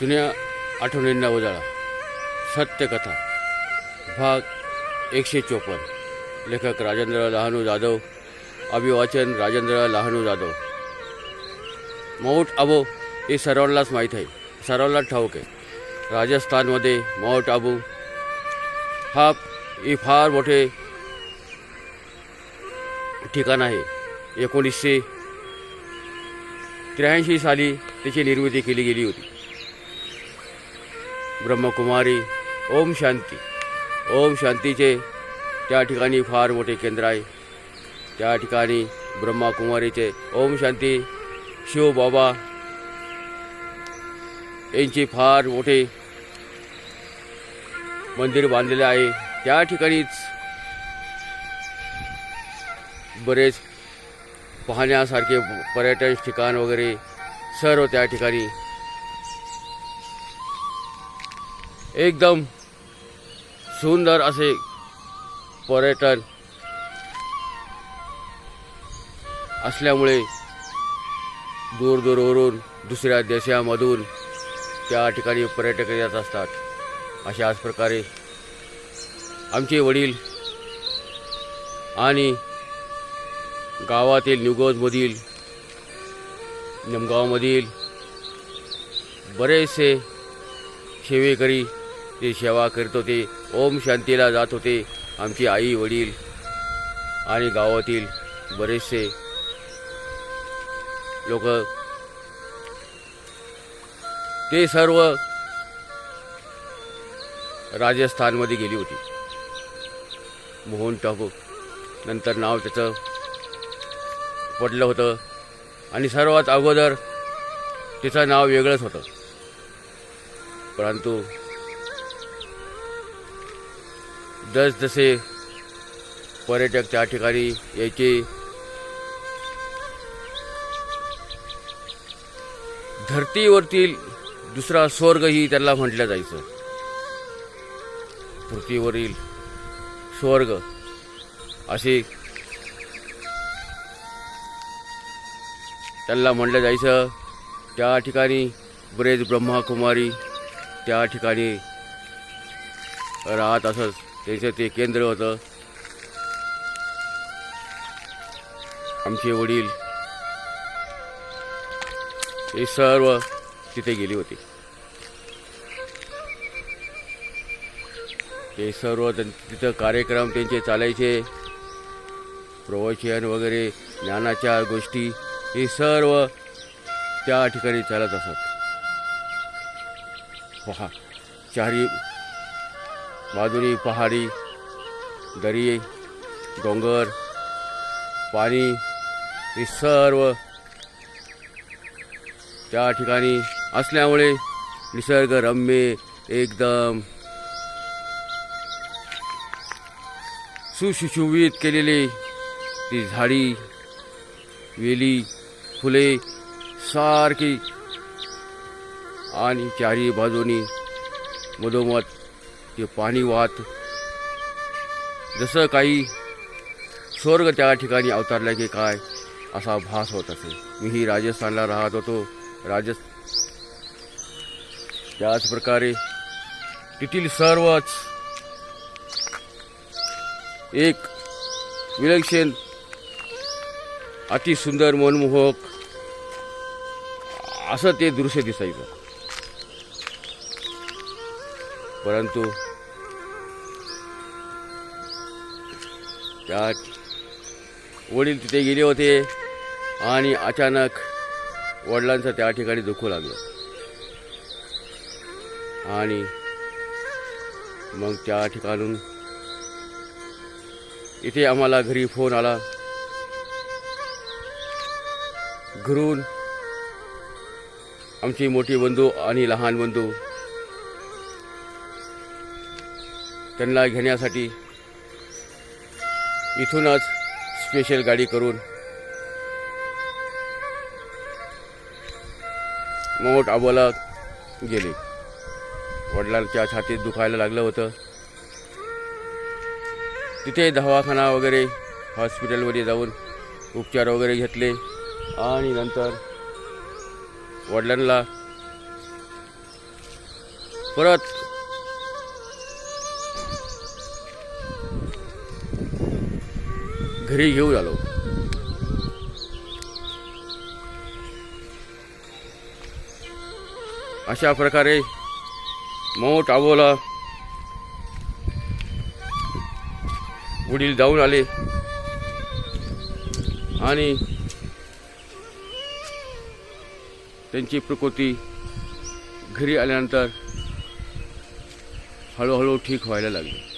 जुन्या आठवणींना उजाळा. सत्यकथा. भाग एकशे चोपन्न. लेखक राजेंद्र लहानू जाधव. अभिवाचन राजेंद्र लहानू जाधव. माऊंट आबू हे सर्वांनाच माहीत आहे. सर्वांनाच ठाऊक आहे. राजस्थानमध्ये माऊंट आबू हा हे फार मोठे ठिकाण आहे. एकोणीसशे त्र्याऐंशी साली त्याची निर्मिती केली गेली होती. ब्रह्मकुमारी ओम शांती. ओम शांतीचे त्या ठिकाणी फार मोठे केंद्र आहे. त्या ठिकाणी ब्रह्माकुमारीचे ओम शांती शिवबाबा यांचे फार मोठे मंदिर बांधलेले आहे. त्या ठिकाणीच बरेच पाहण्यासारखे पर्यटन ठिकाण वगैरे सर्व त्या ठिकाणी एकदम सुंदर असे पर्यटन असल्यामुळे दूरदूरवरून दुसऱ्या देशामधून त्या ठिकाणी पर्यटक येत असतात. अशाच प्रकारे आमचे वडील आणि गावातील निगोजमधील निमगावमधील बरेचसे सेवेकरी ते सेवा करीत होते ओम शांतीला जात होते आमची आई वडील आणि गावातील बरेचसे लोक ते सर्व राजस्थानमध्ये गेली होती. मोहन टाकू नंतर नाव त्याचं पडलं होतं आणि सर्वात अगोदर तिचं नाव वेगळंच होतं. परंतु जसजसे पर्यटक त्या ठिकाणी यायचे. धरतीवरतील दुसरा स्वर्गही त्याला म्हटलं जायचं. पृथ्वीवरील स्वर्ग असे त्यांना म्हटलं जायचं. त्या ठिकाणी बरेच ब्रह्माकुमारी त्या ठिकाणी राहत असत. त्याचं ते केंद्र होतं. आमचे वडील हे सर्व तिथे गेले होते. ते सर्व त्यां- तिथं कार्यक्रम त्यांचे चालायचे. प्रवचन वगैरे ज्ञानाच्या गोष्टी हे सर्व त्या ठिकाणी चालत असत. हो, पहा चारी बाजूनी पहाडी दरी डोंगर पाणी हे सर्व त्या ठिकाणी असल्यामुळे निसर्गरम्य एकदम सुशुशोभित केलेली ती झाडी वेली फुले सारखी आणि चारी बाजूनी मधोमध ते पाणी वाहत. जसं काही स्वर्ग त्या ठिकाणी अवतारला की काय असा भास होत असे. मीही राजस्थानला राहत होतो. राज त्याच प्रकारे तेथील सर्वच एक विलक्षण अतिसुंदर मनमोहक असं ते दृश्य दिसायचं. परंतु त्या वडील तिथे गेले होते आणि अचानक वडिलांचं त्या ठिकाणी दुखू लागलं. आणि मग त्या ठिकाणून इथे आम्हाला घरी फोन आला. घरून आमची मोठी बंधू आणि लहान बंधू त्यांना घेण्यासाठी इथूनच स्पेशल गाडी करून मोठ आबोला गेले. वडिलांच्या छातीत दुखायला लागलं होतं. तिथे दवाखाना वगैरे हॉस्पिटलमध्ये जाऊन उपचार वगैरे घेतले आणि नंतर वडिलांना परत घरी घेऊन आलो अशा प्रकारे माऊंट आबोला वडील जाऊन आले. आणि त्यांची प्रकृती घरी आल्यानंतर हळूहळू ठीक व्हायला लागली.